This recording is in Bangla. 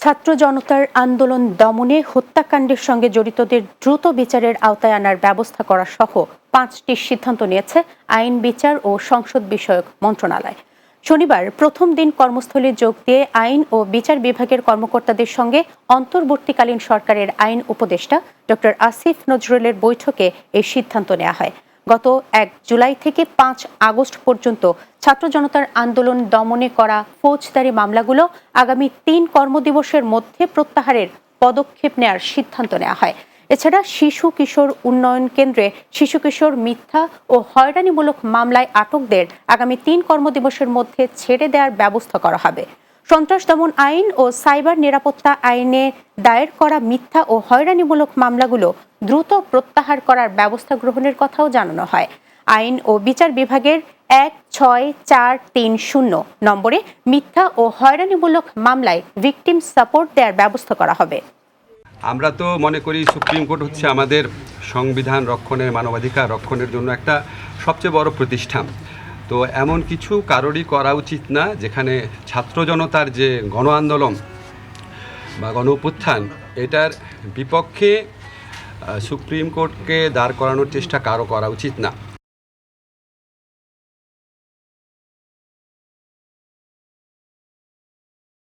ছাত্র জনতার আন্দোলন দমনে হত্যাকাণ্ডের সঙ্গে জড়িতদের দ্রুত বিচারের আওতায় আনার ব্যবস্থা করা সহ পাঁচটি সিদ্ধান্ত নিয়েছে আইন বিচার ও সংসদ বিষয়ক মন্ত্রণালয়। শনিবার প্রথম দিন কর্মস্থলে যোগ দিয়ে আইন ও বিচার বিভাগের কর্মকর্তাদের সঙ্গে অন্তর্বর্তীকালীন সরকারের আইন উপদেষ্টা ডক্টর আসিফ নজরুলের বৈঠকে এই সিদ্ধান্ত নেওয়া হয়। গত এক জুলাই থেকে পাঁচ আগস্ট পর্যন্ত ছাত্র জনতার আন্দোলন দমনে করা ফৌজদারি মামলাগুলো আগামী তিন কর্মদিবসের মধ্যে প্রত্যাহারের পদক্ষেপ নেওয়ার সিদ্ধান্ত নেওয়া হয়। এছাড়া শিশু কিশোর উন্নয়ন কেন্দ্রে শিশু কিশোর মিথ্যা ও হয়রানিমূলক মামলায় আটকদের আগামী তিন কর্মদিবসের মধ্যে ছেড়ে দেওয়ার ব্যবস্থা করা হবে। সন্ত্রাস দমন আইন ও সাইবার নিরাপত্তা আইনে দায়ের করা মিথ্যা ও হয়রানিমূলক মামলাগুলো দ্রুত প্রত্যাহার করার ব্যবস্থা গ্রহণের কথাও জানানো হয়। আইন ও বিচার বিভাগের এক ছয় চার তিন শূন্য নম্বরে মিথ্যা ও হয়রানিমূলক মামলায় ভিকটিম সাপোর্ট দেওয়ার ব্যবস্থা করা হবে। আমরা তো মনে করি সুপ্রিম কোর্ট হচ্ছে আমাদের সংবিধান রক্ষণের, মানবাধিকার রক্ষণের জন্য একটা সবচেয়ে বড় প্রতিষ্ঠান। তো এমন কিছু কারোরই করা উচিত না, যেখানে ছাত্র জনতার যে গণ আন্দোলন বা গণ উত্থান এটার বিপক্ষে সুপ্রিম কোর্টকে দাঁড় করানোর চেষ্টা কারও করা উচিত না।